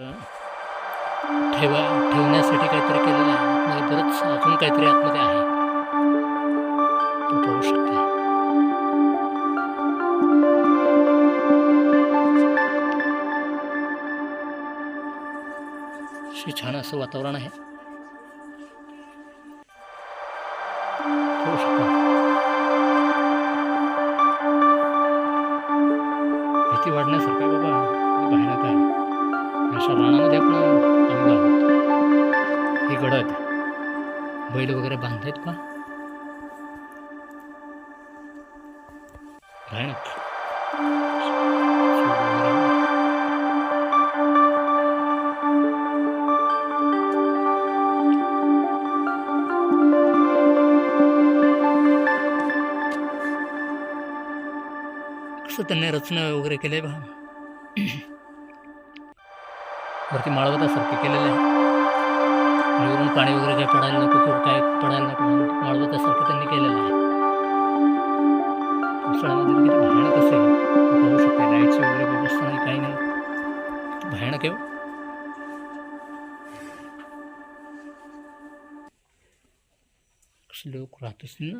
ठेवा ठेवण्यासाठी काहीतरी केलेलं आहे. आतमध्ये बरंच अजून काहीतरी आतमध्ये आहे. पाहू शकता. छान असं वातावरण आहे. भीती वाढण्यासारखं आहे बाबा. हे आहे. अशा रानामध्ये आपण आलेलो आहोत. ही गडद. बैल वगैरे बांधतायत का? भयानक. त्यांनी रचना वगैरे केलंय बा? वरती माळवतासारखं केलेलं आहे. वरून पाणी वगैरे काय पडायला नको किंवा काय पडायला नको म्हणून माळवतासारखं त्यांनी केलेलं आहे. पावसाळ्यामध्ये किती भयानक असेल पाहू शकता लाईटची वगैरे व्यवस्था नाही काही नाही. भयानक आहे हो. लोक राहत असतील ना?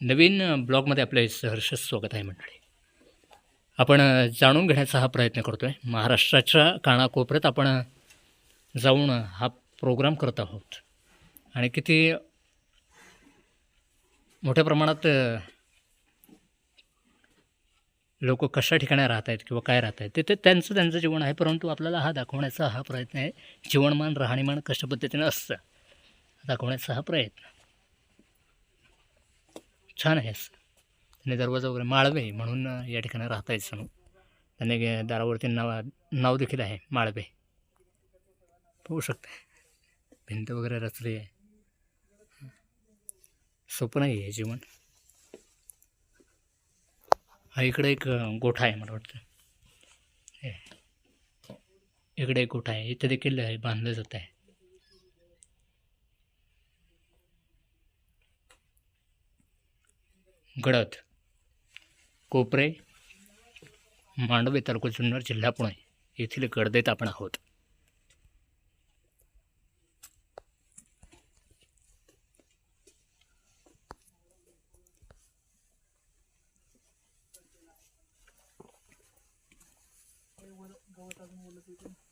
नवीन ब्लॉगमध्ये आपले सहर्ष स्वागत आहे मंडळी. आपण जाणून घेण्याचा हा प्रयत्न करतो आहे महाराष्ट्राच्या कानाकोपऱ्यात आपण जाऊन हा प्रोग्राम करत आहोत. आणि किती मोठ्या प्रमाणात लोक कशा ठिकाणी राहत आहेत किंवा काय राहत आहेत ते ते त्यांचं त्यांचं जीवन आहे परंतु आपल्याला हा दाखवण्याचा हा प्रयत्न आहे जीवनमान राहणीमान कशा पद्धतीनं असतं दाखवण्याचा हा प्रयत्न. छान आहे असं. त्याने दरवाजा वगैरे माळवे म्हणून या ठिकाणी राहता येत म्हणून त्याने दारावरती नाव नाव देखील आहे माळवे. पाहू शकते. भिंत वगैरे रचली आहे. सोपं नाही आहे जीवन. हा इकडे एक गोठा आहे मला वाटतं. हे. इकडे एक गोठा आहे. इथे देखील बांधलं जात आहे. गडद. कोपरे मांडवे तालुका जुन्नर जिल्हा पुणे. येथील गडदे आपण आहोत. गवत अजून